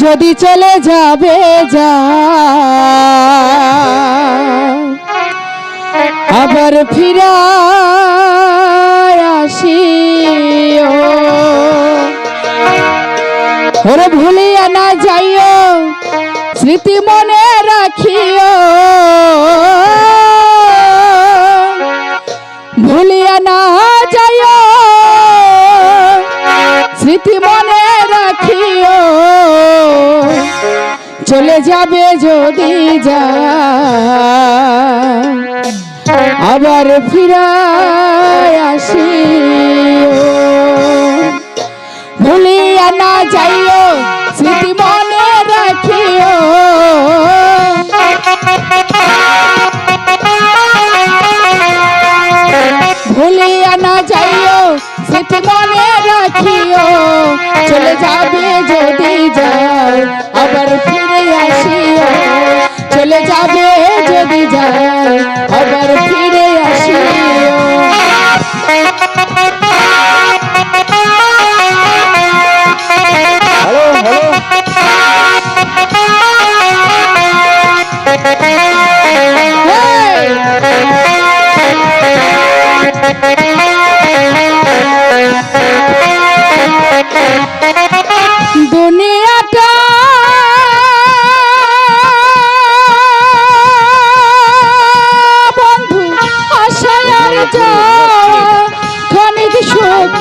যদি চলে যাবে যা। আবার ফিরা আসিও। ওরে ভুলিয়া না যাইও স্মৃতি মনে রাখিও। যাবে যদি যা আবার ফিরায় আসিও ভুলিয়া না যাইও, স্মৃতি মনে রাখিও। ভুলিয়া না যাইও, স্মৃতি মনে রাখিও। চলে যাবে যদি আবার ফিরে আসিও হ্যালো হ্যালো Hey!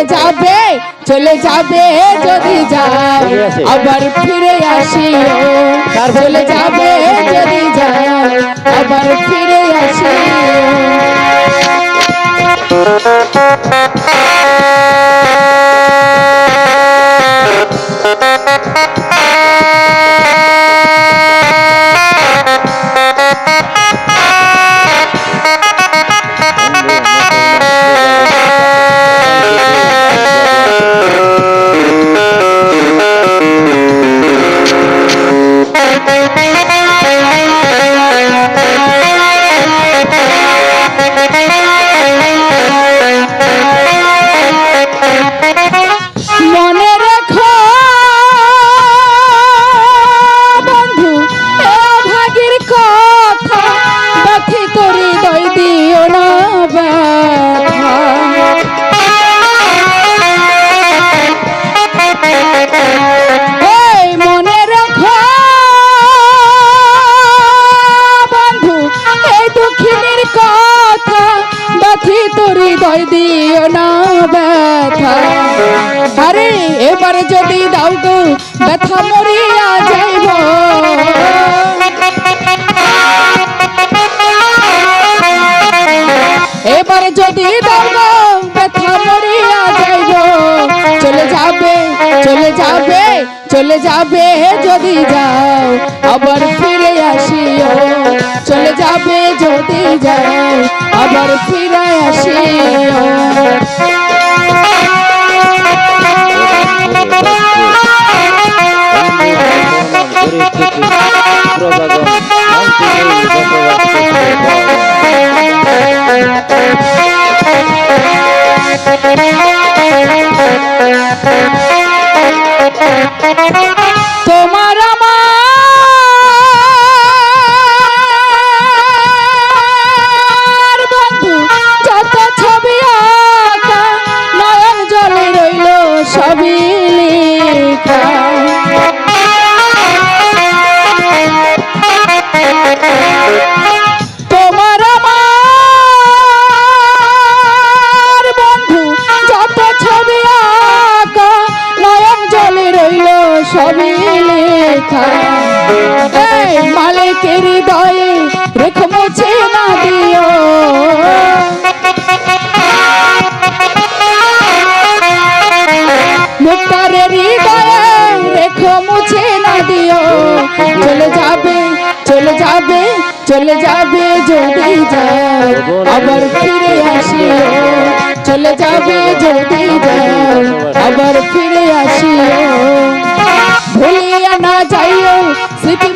চলে যাবে চলে যাবে যদি যাও, আবার ফিরে আসিও। চলে যাবে যদি যাও, আবার ফিরে আসিও। দই দিও না ব্যথা। আরে, এবার যদি দাও গো ব্যথা মরিয়া যাইব। এবার যদি দাও গো ব্যথা মরিয়া যাইব। চলে যাবে চলে যাবে চলে যাবে যদি যাও, আবার ফিরে আসিও। চলে যাবে যদি যাও আবার ফিরে আসিও তোমার তোমার যত ছবি আঁকা, নয়ন জলে রইল, সবই লেখা। এই মালিকের দয়ে মুছে না দিও। মুক্তার রেখো মুছে না দিও। চলে যাবে চলে যাবে চলে যাবে যদি যাও আবার ফিরে আসিও চলে যাবে যদি যাও আবার ফিরে আসিও ভুলিয়া না যাইও, স্মৃতি